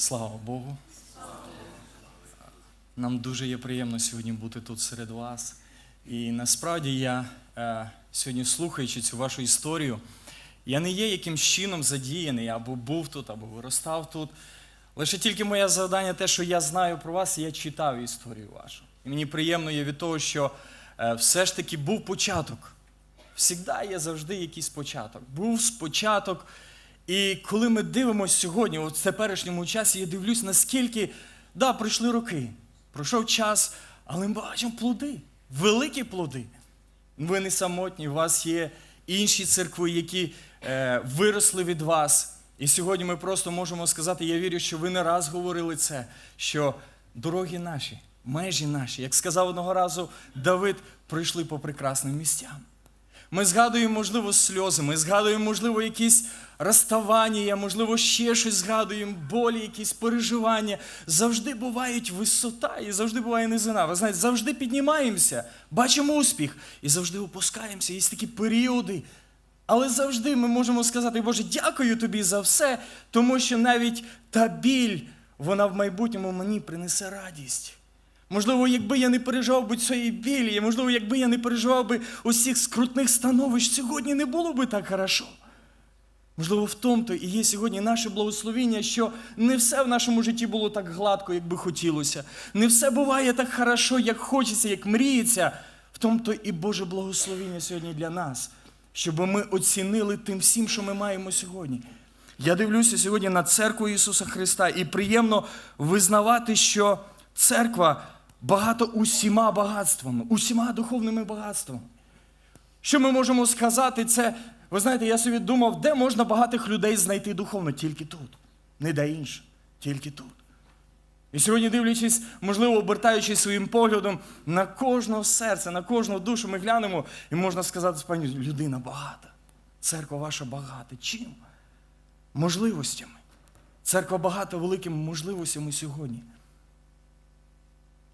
Слава Богу. Нам дуже є приємно сьогодні бути тут серед вас. І насправді я е, сьогодні, слухаючи цю вашу історію, я не є якимсь чином задіяний, або був тут, або виростав тут. Лише тільки моє завдання, те, що я знаю про вас, я читав історію вашу. І мені приємно є від того, що е, все ж таки був початок. Всігда є завжди якийсь початок. Був спочаток. І коли ми дивимося сьогодні, в теперішньому часі, я дивлюсь, наскільки, да, пройшли роки, пройшов час, але ми бачимо плоди, великі плоди. Ви не самотні, у вас є інші церкви, які е, виросли від вас. І сьогодні ми просто можемо сказати, я вірю, що ви не раз говорили це, що дороги наші, межі наші, як сказав одного разу Давид, пройшли по прекрасним місцям. Ми згадуємо, можливо, сльози, ми згадуємо, можливо, якісь розставання, можливо, ще щось згадуємо, болі, якісь переживання. Завжди бувають висота і завжди буває низина. Ви знаєте, завжди піднімаємося, бачимо успіх і завжди опускаємося. Є такі періоди. Але завжди ми можемо сказати, Боже, дякую тобі за все, тому що навіть та біль, вона в майбутньому мені принесе радість. Можливо, якби я не переживав би цієї білі, можливо, якби я не переживав би усіх скрутних становищ, сьогодні не було би так хорошо. Можливо, в тому-то і є сьогодні наше благословіння, що не все в нашому житті було так гладко, як би хотілося. Не все буває так хорошо, як хочеться, як мріється. В тому-то і Боже благословіння сьогодні для нас, щоб ми оцінили тим всім, що ми маємо сьогодні. Я дивлюся сьогодні на церкву Ісуса Христа, і приємно визнавати, що церква багато усіма багатствами, усіма духовними багатствами. Що ми можемо сказати, це, ви знаєте, я собі думав, де можна багатих людей знайти духовно? Тільки тут. Не де інше, тільки тут. І сьогодні, дивлячись, можливо, обертаючись своїм поглядом на кожного серця, на кожну душу, ми глянемо, і можна сказати, пані, людина багата. Церква ваша багата. Чим? Можливостями. Церква багата великими можливостями сьогодні.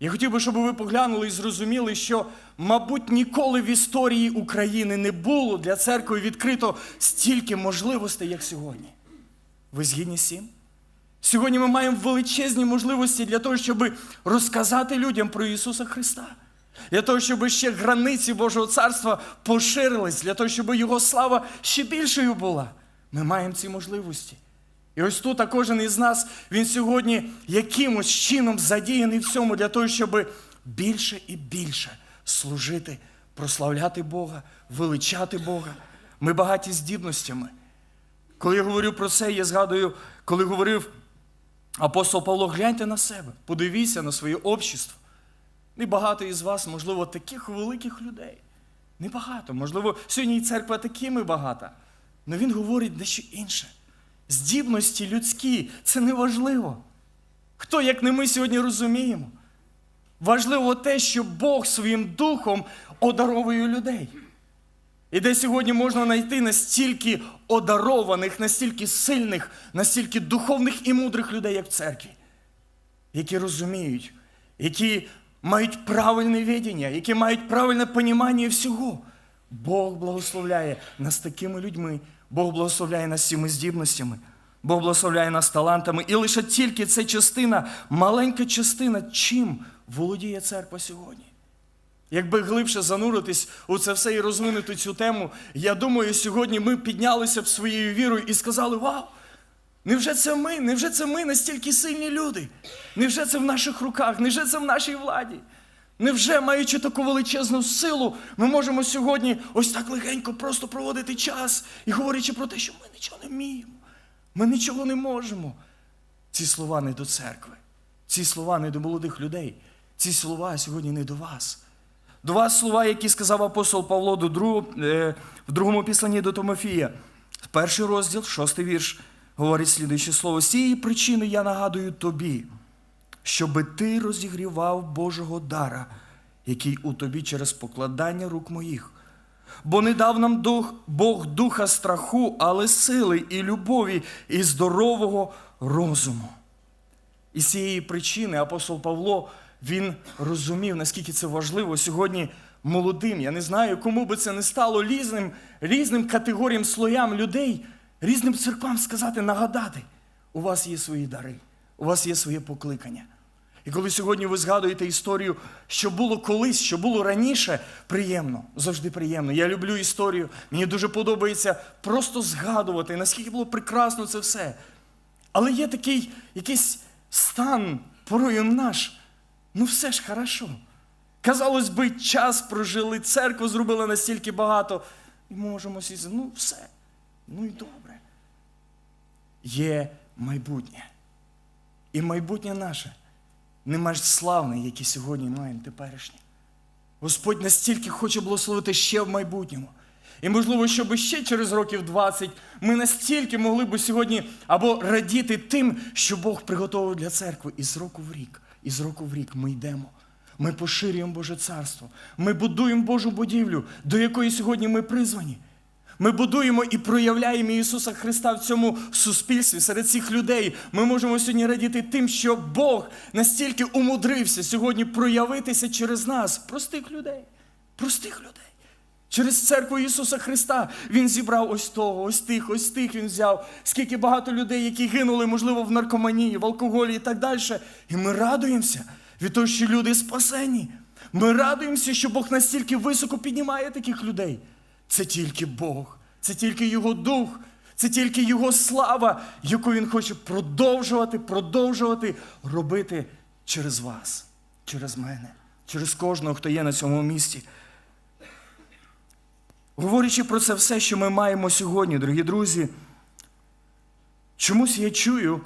Я хотів би, щоб ви поглянули і зрозуміли, що, мабуть, ніколи в історії України не було для церкви відкрито стільки можливостей, як сьогодні. Ви згідні з цим? Сьогодні ми маємо величезні можливості для того, щоб розказати людям про Ісуса Христа. Для того, щоб ще границі Божого царства поширились, для того, щоб Його слава ще більшою була. Ми маємо ці можливості. І ось тут а кожен із нас, він сьогодні якимось чином задіяний в цьому для того, щоб більше і більше служити, прославляти Бога, величати Бога. Ми багаті здібностями. Коли я говорю про це, я згадую, коли говорив апостол Павло, гляньте на себе, подивіться на своє общество. Небагато із вас, можливо, таких великих людей. Небагато. Можливо, сьогодні і церква такими багата. Але він говорить дещо інше. Здібності людські це не важливо. Хто, як не ми сьогодні розуміємо? Важливо те, що Бог своїм духом одаровує людей. І де сьогодні можна знайти настільки одарованих, настільки сильних, настільки духовних і мудрих людей, як в церкві, які розуміють, які мають правильне відіння, які мають правильне понімання всього. Бог благословляє нас такими людьми, Бог благословляє нас цими здібностями, Бог благословляє нас талантами. І лише тільки ця частина, маленька частина, чим володіє церква сьогодні. Якби глибше зануритись у це все і розвинути цю тему, я думаю, сьогодні ми піднялися б своєю вірою і сказали: Вау! Невже це ми? Невже це ми настільки сильні люди? Невже це в наших руках? Невже це в нашій владі? Невже, маючи таку величезну силу, ми можемо сьогодні ось так легенько просто проводити час і говорячи про те, що ми нічого не вміємо, ми нічого не можемо. Ці слова не до церкви, ці слова не до молодих людей, ці слова сьогодні не до вас. До вас слова, які сказав апостол Павло до другого, е, в другому післанні до Томофія. Перший розділ, шостий вірш, говорить слідуюче слово. З цієї причини я нагадую тобі, щоби ти розігрівав Божого дара, який у тобі через покладання рук моїх. Бо не дав нам дух, Бог духа страху, але сили і любові, і здорового розуму. І з цієї причини апостол Павло він розумів, наскільки це важливо сьогодні молодим. Я не знаю, кому би це не стало різним, різним категоріям слоям людей, різним церквам сказати, нагадати, у вас є свої дари, У вас є своє покликання. І коли сьогодні ви згадуєте історію, що було колись, що було раніше, приємно, завжди приємно. Я люблю історію. Мені дуже подобається просто згадувати, наскільки було прекрасно це все. Але є такий якийсь стан порою наш. Ну все ж хорошо. Казалось би, час прожили, церкву зробили настільки багато. І можемо сісти. Ну, все. Ну і добре. Є майбутнє. І майбутнє наше не менш славне, яке сьогодні маємо теперішнє. Господь настільки хоче благословити ще в майбутньому. І можливо, щоб ще через років 20 ми настільки могли б сьогодні або радіти тим, що Бог приготовив для церкви. І з року в рік, і з року в рік ми йдемо. Ми поширюємо Боже царство. Ми будуємо Божу будівлю, до якої сьогодні ми призвані. Ми будуємо і проявляємо Ісуса Христа в цьому суспільстві серед цих людей. Ми можемо сьогодні радіти тим, що Бог настільки умудрився сьогодні проявитися через нас, простих людей, простих людей. Через церкву Ісуса Христа Він зібрав ось того, ось тих, ось тих Він взяв. Скільки багато людей, які гинули, можливо, в наркоманії, в алкоголі і так далі. І ми радуємося від того, що люди спасені. Ми радуємося, що Бог настільки високо піднімає таких людей. Це тільки Бог, це тільки Його Дух, це тільки Його слава, яку Він хоче продовжувати, продовжувати робити через вас, через мене, через кожного, хто є на цьому місці. Говорячи про це все, що ми маємо сьогодні, дорогі друзі, чомусь я чую,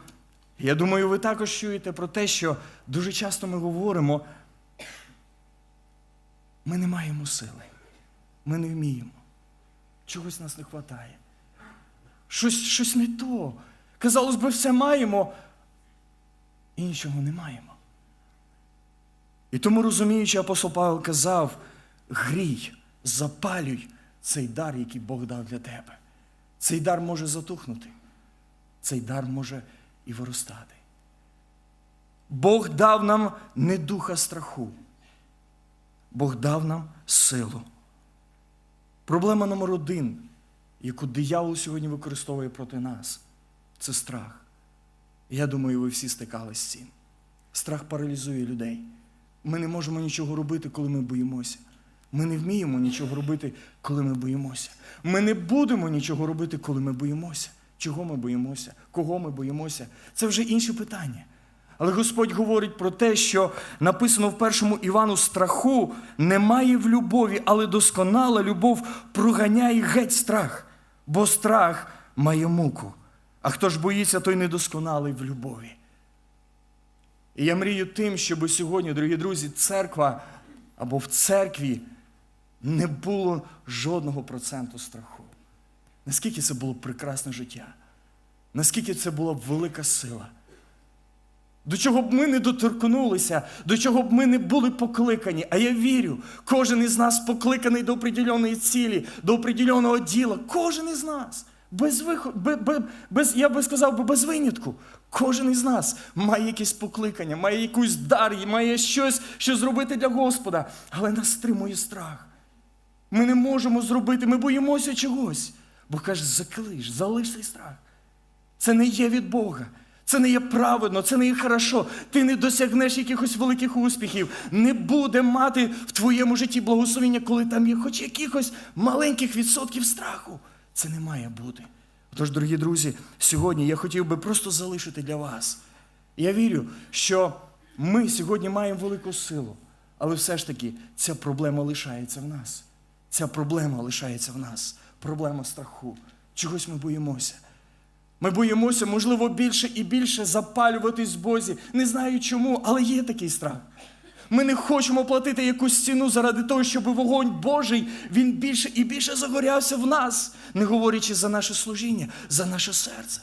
я думаю, ви також чуєте про те, що дуже часто ми говоримо, ми не маємо сили, ми не вміємо, чогось нас не вистачає. Щось, щось не то. Казалось би, все маємо, і нічого не маємо. І тому, розуміючи, апостол Павел казав: грій, запалюй цей дар, який Бог дав для тебе. Цей дар може затухнути, цей дар може і виростати. Бог дав нам не духа страху, Бог дав нам силу. Проблема номер один, яку диявол сьогодні використовує проти нас, це страх. Я думаю, ви всі стикались з цим. Страх паралізує людей. Ми не можемо нічого робити, коли ми боїмося. Ми не вміємо нічого робити, коли ми боїмося. Ми не будемо нічого робити, коли ми боїмося. Чого ми боїмося? Кого ми боїмося? Це вже інше питання. Але Господь говорить про те, що написано в першому Івану страху немає в любові, але досконала любов проганяє геть страх, бо страх має муку. А хто ж боїться, той недосконалий в любові. І я мрію тим, щоб сьогодні, дорогі друзі, церква або в церкві не було жодного проценту страху. Наскільки це було прекрасне життя, наскільки це була велика сила. До чого б ми не доторкнулися, до чого б ми не були покликані. А я вірю, кожен із нас покликаний до определеної цілі, до определеного діла. Кожен із нас. Без виход, без, я би сказав, без винятку. Кожен із нас має якесь покликання, має якусь дар, має щось, що зробити для Господа. Але нас стримує страх. Ми не можемо зробити, ми боїмося чогось. Бо каже, закилиш, залиш цей страх. Це не є від Бога. Це не є праведно, це не є хорошо. Ти не досягнеш якихось великих успіхів. Не буде мати в твоєму житті благословення, коли там є хоч якихось маленьких відсотків страху. Це не має бути. Тож, дорогі друзі, сьогодні я хотів би просто залишити для вас. Я вірю, що ми сьогодні маємо велику силу, але все ж таки ця проблема лишається в нас. Ця проблема лишається в нас. Проблема страху. Чогось ми боїмося. Ми боїмося, можливо, більше і більше запалюватись в Бозі. Не знаю чому, але є такий страх. Ми не хочемо платити якусь ціну заради того, щоб вогонь Божий він більше і більше загорявся в нас, не говорячи за наше служіння, за наше серце,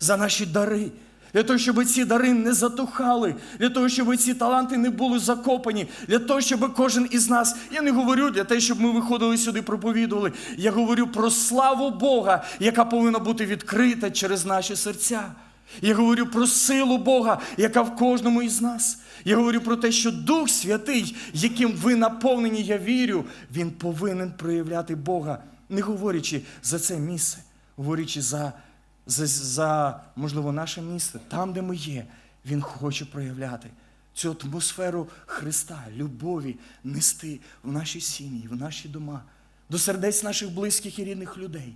за наші дари. Для того, щоб ці дари не затухали, для того, щоб ці таланти не були закопані, для того, щоб кожен із нас, я не говорю для того, щоб ми виходили сюди, проповідували. Я говорю про славу Бога, яка повинна бути відкрита через наші серця. Я говорю про силу Бога, яка в кожному із нас. Я говорю про те, що Дух Святий, яким ви наповнені, я вірю, він повинен проявляти Бога, не говорячи за це місце, говорячи за, за, за можливо, наше місце, там, де ми є. Він хоче проявляти цю атмосферу Христа, любові нести в наші сім'ї, в наші дома, до сердець наших близьких і рідних людей.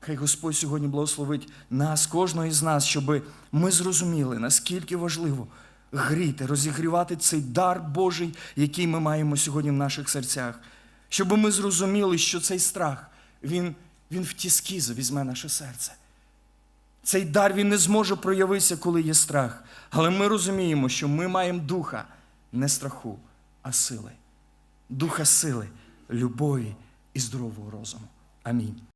Хай Господь сьогодні благословить нас, кожного із нас, щоб ми зрозуміли, наскільки важливо гріти, розігрівати цей дар Божий, який ми маємо сьогодні в наших серцях. Щоб ми зрозуміли, що цей страх, він, він в тіски завізьме наше серце. Цей дар він не зможе проявитися, коли є страх. Але ми розуміємо, що ми маємо духа не страху, а сили. Духа сили, любові і здорового розуму. Амінь.